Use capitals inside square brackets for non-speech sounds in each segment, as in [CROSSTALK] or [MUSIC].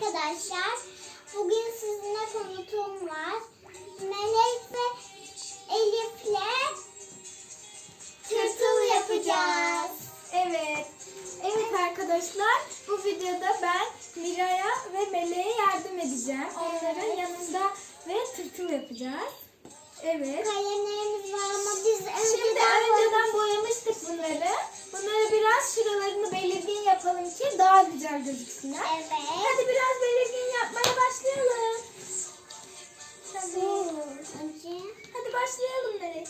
arkadaşlar. Bugün sizinle konutum var. Melek ve Elif'le tırtıl yapacağız. Evet. Evet arkadaşlar bu videoda ben Miray'a ve Meleğe yardım edeceğim. Onların yanında ve tırtıl yapacağız. Evet. Kalemlerimiz var ama biz Şimdi önceden önceden boyamıştık bunları. Bunları biraz şuralarını belirgin yapalım ki daha güzel gözüksünler. Evet. Hadi biraz belirgin yapmaya başlayalım. Hadi. Önce Hadi başlayalım Melek.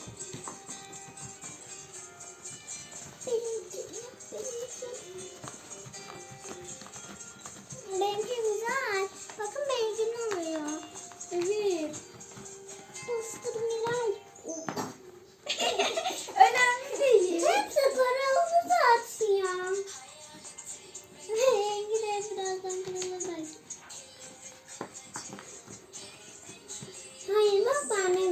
Hayır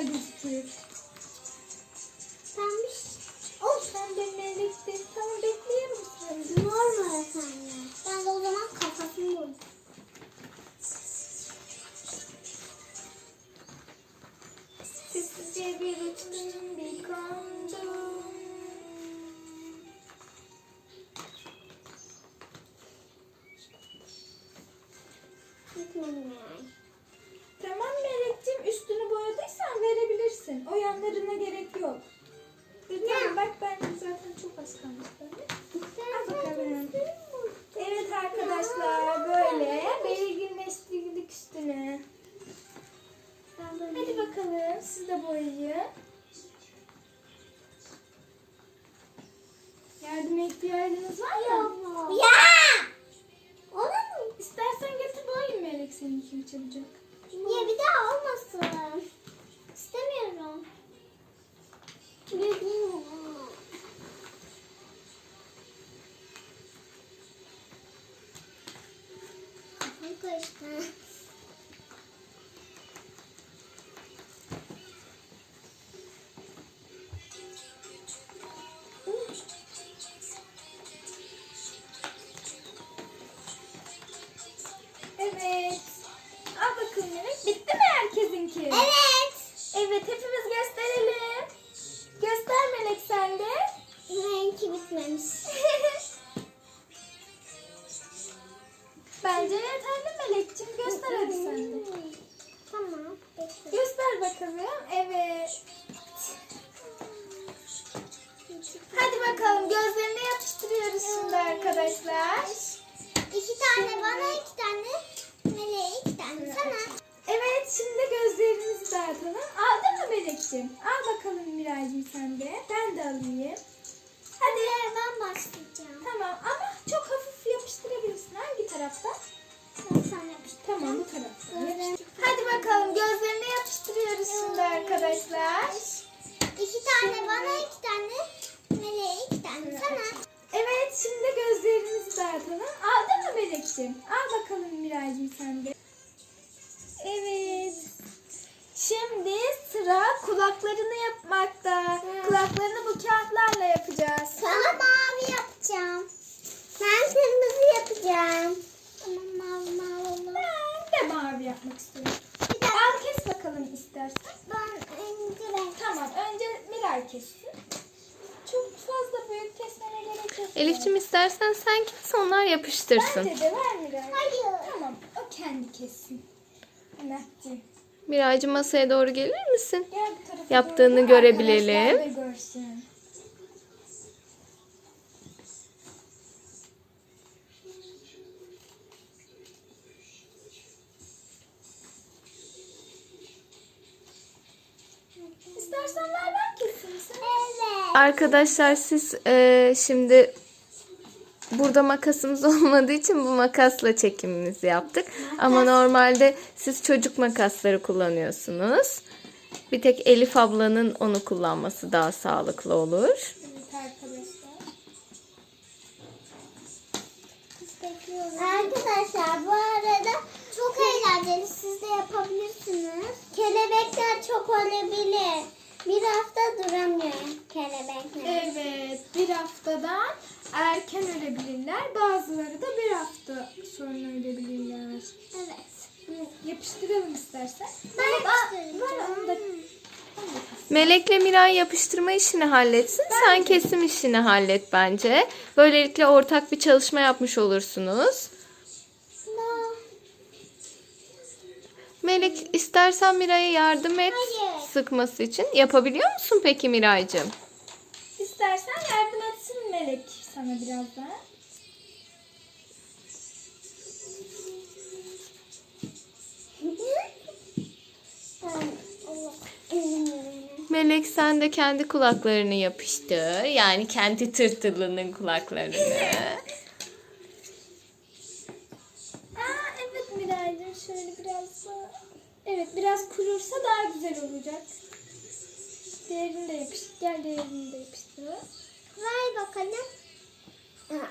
güzel gözükür. Pembiş. Oh sen de meleksin. Tamam bekleyelim sen. Mor mu efendim? Ben de o zaman kafasını. Sessizce bir uçtum bir kondum. Gitmedim yani. Bakalım siz de boyayın. Yardıma ihtiyacınız var mı? Ya! Olur mu? İstersen getir boyayayım Melek senin için çabucak. Ya bir daha olmasın. İstemiyorum. Kafam karıştı. Herkesinki? Evet. Evet hepimiz gösterelim. Göster Melek sen de. Benimki bitmemiş. Bence yeterli Melek'ciğim. Göster hadi sen de. Tamam. Bekle. Göster bakalım. Evet. Elif'cim istersen sen kes onlar yapıştırsın. Bence de ver Miray. Hayır. Tamam o kendi kessin. Mehmetciğim. Miraycığım masaya doğru gelir misin? Gel bu tarafa Yaptığını doğru. görebilelim. Arkadaşlar da görsün. istersen ver ben keseyim sen. Evet. Arkadaşlar siz e, şimdi burada makasımız [LAUGHS] olmadığı için bu makasla çekimimizi yaptık. Ama normalde siz çocuk makasları kullanıyorsunuz. Bir tek Elif ablanın onu kullanması daha sağlıklı olur. Arkadaşlar bu arada çok eğlenceli. Siz de yapabilirsiniz. Kelebekler çok olabilir. Bir hafta duramıyor kelebekler. Evet bir haftadan erken ölebilirler. Bazıları da bir hafta sonra ölebilirler. Evet. Yapıştıralım istersen. Ben Ver onu da. Melek'le Miray yapıştırma işini halletsin. Sen kesim işini hallet bence. Böylelikle ortak bir çalışma yapmış olursunuz. Melek istersen Miray'a yardım et Hayır. sıkması için. Yapabiliyor musun peki Miray'cığım? İstersen yardım etsin Melek sana izin verin. Melek sen de kendi kulaklarını yapıştır. Yani kendi tırtılının kulaklarını. [LAUGHS] Evet biraz kurursa daha güzel olacak. Diğerini de yapıştır. Gel diğerini de yapıştır. Ver bakalım. Ha,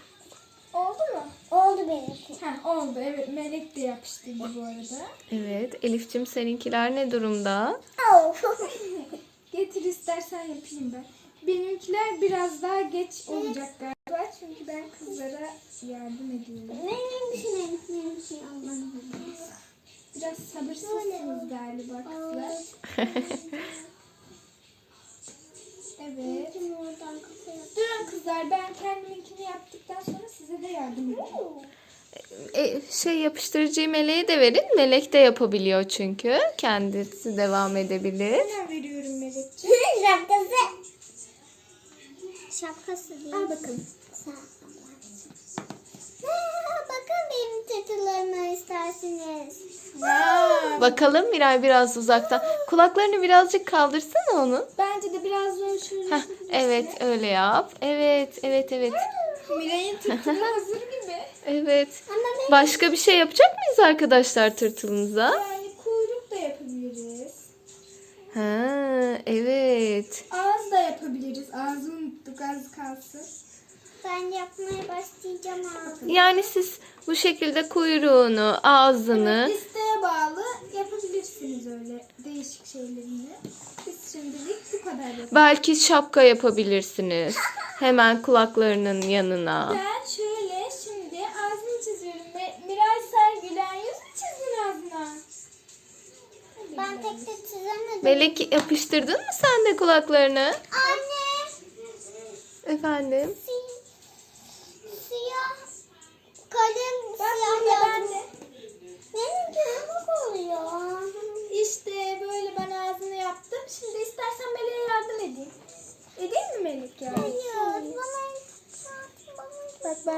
Oldu mu? oldu benimki. Ha oldu evet Melek de yapıştırdı bu arada. Evet Elif'cim seninkiler ne durumda? [LAUGHS] Getir istersen yapayım ben. Benimkiler biraz daha geç olacak galiba çünkü ben kızlara yardım ediyorum. Neymiş neymiş neymiş Allah'ım. Biraz sabırsızsınız galiba kızlar. [LAUGHS] Evet. Durun kızlar ben kendiminkini yaptıktan sonra size de yardım edeyim. E, şey yapıştırıcıyı Melek'e de verin. Melek de yapabiliyor çünkü. Kendisi devam edebilir. Hemen veriyorum Melekciğim. Şapkası. [LAUGHS] Şapkası değil. Al bakalım. Bakalım Miray biraz uzaktan. Kulaklarını birazcık kaldırsana onun. Bence de biraz daha şöyle. Heh, evet öyle yap. Evet evet evet. Miray'ın tırtılı [LAUGHS] hazır gibi. Evet. Ben Başka bir şey yapacak mıyız arkadaşlar tırtılınıza? Yani kuyruk da yapabiliriz. Ha evet. Ağız da yapabiliriz. Ağzı unuttuk az kalsın. ben yapmaya başlayacağım abi. Yani siz bu şekilde kuyruğunu, ağzını bağlı yapabilirsiniz öyle değişik şeylerini. Biz şimdilik bu kadar yapalım. belki şapka yapabilirsiniz. Hemen kulaklarının yanına. Ben şöyle şimdi ağzını çiziyorum. Mi- Miray sen gülen yüzü çizdin ağzına. Ben tek tek çizemedim. Melek yapıştırdın mı sen de kulaklarını? Anne. Efendim?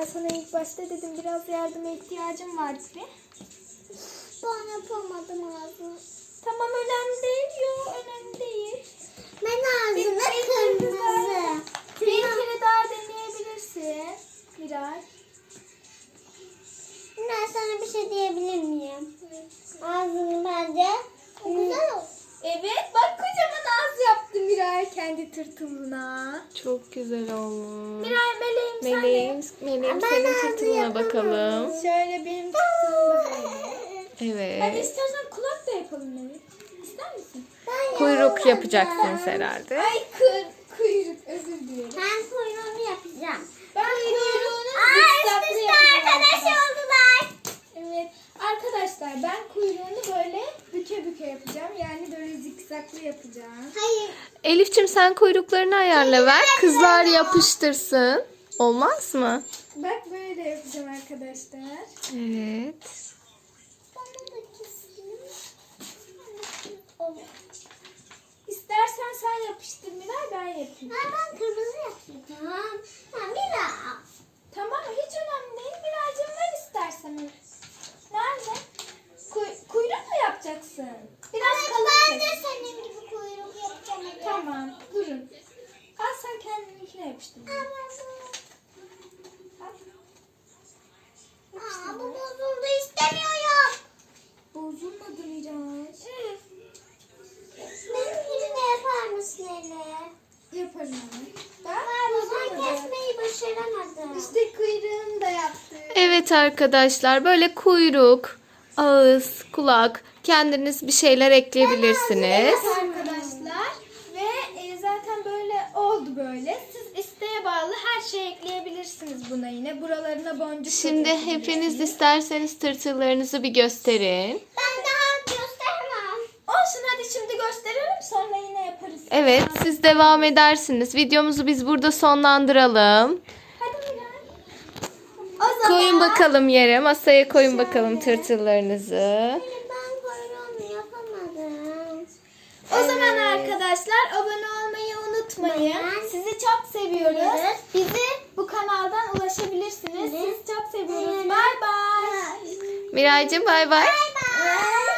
Ben sana ilk başta dedim biraz yardıma ihtiyacım var diye. ben yapamadım ağzını. Tamam önemli değil. Yok önemli değil. Ben ağzını Benim- kırmızı. Bir kere daha deneyebilirsin. Miray. Ben sana bir şey diyebilir miyim? Ağzını bence güzel oldu. Evet bak kocaman ağız yaptı Miray kendi tırtılına. Çok güzel olmuş. Miray meleğim sen de. Meleğim Ben senin tırtılına bakalım. Şöyle benim tırtılım böyle. Hadi Evet. istersen kulak da yapalım Melek. İster misin? Ben Kuyruk yapacaksınız herhalde. Ay kır, kuyruk özür dilerim. Ben kuyruğunu yapacağım. Ben kuyruğunu Aa üst üste arkadaş arkadaşlar. oldular. Evet arkadaşlar ben kuyruğunu böyle büke büke yapacağım. Yani böyle zikzaklı yapacağım. Hayır. Elifçim sen kuyruklarını ayarla ver. Kızlar yapıştırsın. Olmaz mı? Bak böyle yapacağım arkadaşlar. Evet. İstersen sen yapıştır Miray ben yapayım. Ha, ben kırmızı yapacağım. Ha, biraz. Tamam hiç önemli değil. Miraycığım ver istersen. Nerede? Kuy- kuyruk mu yapacaksın? Biraz Evet, kalın ben de kes. senin gibi kuyruk yapacağım. Tamam. yapıştıracağım. Aa, bu bozuldu istemiyorum. Bozulmadı Miraç. Benimkini de yapar mısın Elif? Yaparım onu. Ben kesmeyi başaramadım. İşte kuyruğunu da yaptım. Evet arkadaşlar böyle kuyruk, ağız, kulak kendiniz bir şeyler ekleyebilirsiniz. Evet arkadaşlar ve e, zaten böyle oldu böyle. Siz isteğe bağlı her şey ekleyebilirsiniz buna yine. Buralarına boncuk Şimdi hepiniz isterseniz tırtıllarınızı bir gösterin. Ben daha göstermem. Olsun hadi şimdi gösterelim sonra yine yaparız. Evet siz devam edersiniz. Videomuzu biz burada sonlandıralım. O zaman Koyun bakalım yere masaya koyun bakalım tırtıllarınızı. Ben kuyruğunu yapamadım. O zaman arkadaşlar abone olmayı unutmayın. Evet. Sizi çok seviyoruz. Evet. Bizi bu kanaldan ulaşabilirsiniz. Evet. Sizi çok seviyoruz. Evet. Bay bay. Miraycığım bay bay. Bay bay.